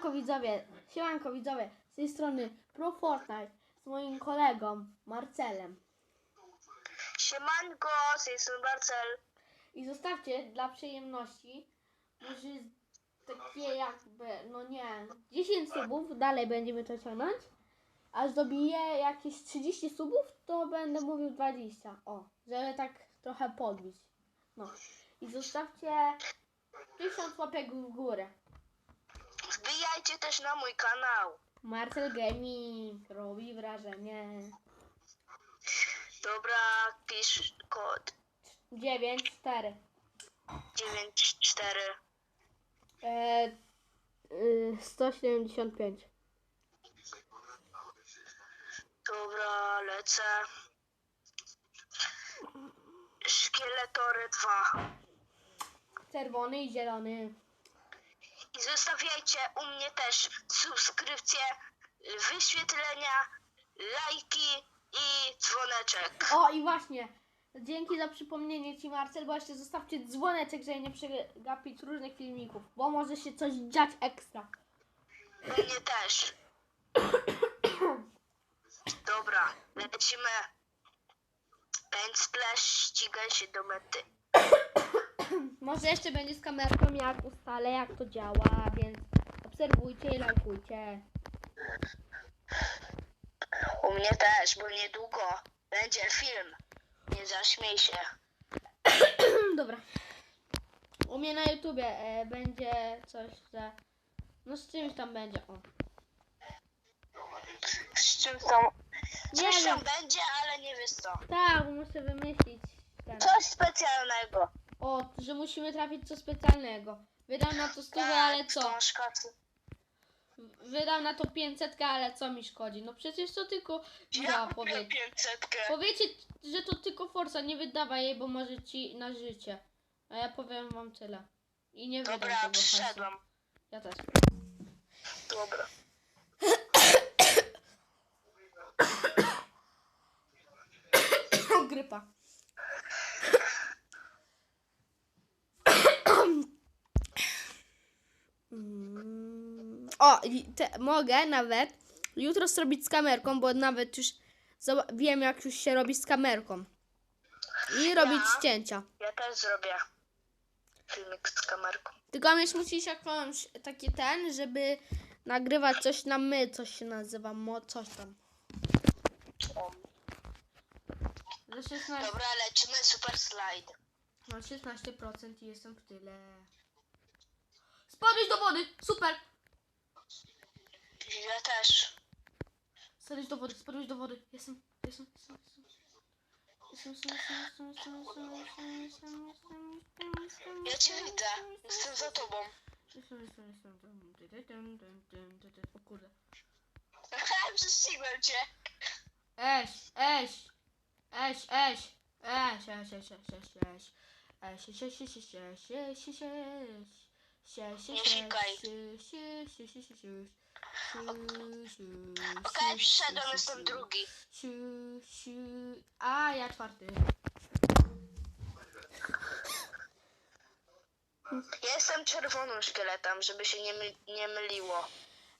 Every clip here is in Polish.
Siemanko widzowie, siemanko widzowie, z tej strony Pro Fortnite z moim kolegą Marcelem. Siemanko, z tej strony Marcel. I zostawcie dla przyjemności, może takie jakby, no nie, 10 subów, dalej będziemy to ciągnąć. Aż dobiję jakieś 30 subów, to będę mówił 20. O, żeby tak trochę podbić. No. I zostawcie 1000 łapek w górę. Wbijajcie też na mój kanał. Marcel Gaming robi wrażenie. Dobra, pisz kod 9, 4. 94. E, y, 175. Dobra, lecę. Szkieletory 2. Czerwony i zielony. I zostawiajcie u mnie też subskrypcje, wyświetlenia, lajki i dzwoneczek. O i właśnie. Dzięki za przypomnienie Ci Marcel, bo jeszcze zostawcie dzwoneczek, żeby nie przegapić różnych filmików, bo może się coś dziać ekstra. U mnie też. Dobra, lecimy. Splash, ścigaj się do mety. Może jeszcze będzie z kamerką, jak ustalę, jak to działa, więc obserwujcie i lajkujcie. U mnie też, bo niedługo będzie film. Nie zaśmiej się. Dobra. U mnie na YouTubie e, będzie coś, że... No z czymś tam będzie, o. Z czym to? Nie Coś tam wiem. będzie, ale nie wiesz co. Tak, muszę wymyślić. Ten. Coś specjalnego. O, że musimy trafić co specjalnego. Wydam na to stówę, ale co? Wydam na to 500, ale co mi szkodzi? No przecież to tylko Ja powie... kupię 500. Powiecie, że to tylko Forza, nie wydawaj jej, bo może ci na życie. A ja powiem wam tyle. I nie wydam Dobra, tego przyszedłem. Ja też. Dobra. Grypa. O, te, mogę nawet jutro zrobić z kamerką, bo nawet już wiem, jak już się robi z kamerką. I robić Ja? cięcia. Ja też zrobię filmik z kamerką. Tylko mieć musisz jakąś taki ten, żeby nagrywać coś na my, coś się nazywa, mo, coś tam. O. Za 16, Dobra, lecimy super slide. na 16% i jestem w tyle. Spadłeś do wody! Super! Ja też. Spadłeś do wody, spadłeś do wody. Jestem, jestem, jestem, jestem. Jestem, jestem, jestem, jestem, jestem, jestem, jestem, jestem, jestem, jestem, Ja cię widzę. Jestem za tobą. Jestem, jestem, jestem. Dum, dum, dum, dy, dy. O kurde. Prześcigłem cię. Eś, eś, eś, eś, eś, eś, eś, eś, eś, eś. Eś, eś, eś, eś, eś, eś, eś, eś, eś. Nie sikaj. Okej, przyszedłem, jestem drugi. Siu, siu. A, ja czwarty. Ja jestem czerwonym szkieletem, żeby się nie, my, nie myliło.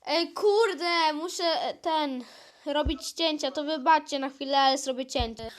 Ej, kurde, muszę e, ten robić cięcia, to wybaczcie na chwilę, ale zrobię cięcie.